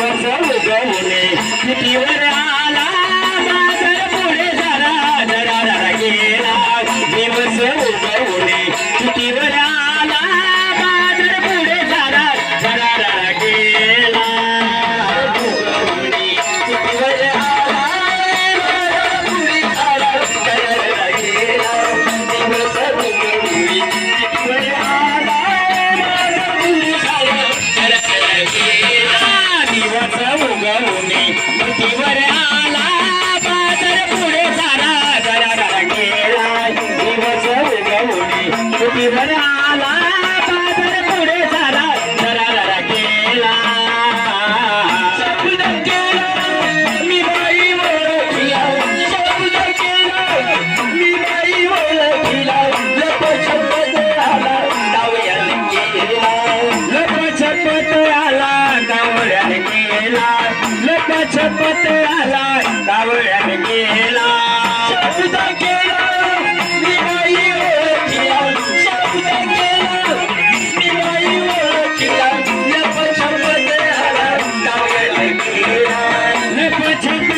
வசவுகமுனே திட்டிவர रंगवणे पृथ्वीवर आला बाजार पुढे सारा जरा दिवस रंगवणे पृथ्वीवर आला छपत आला कावळ्याने गेला. शब्द केला मी नाही ओळखिला. शब्द केला मी नाही ओळखिला. लप छपत आला कावळ्याने गेला. लप छपत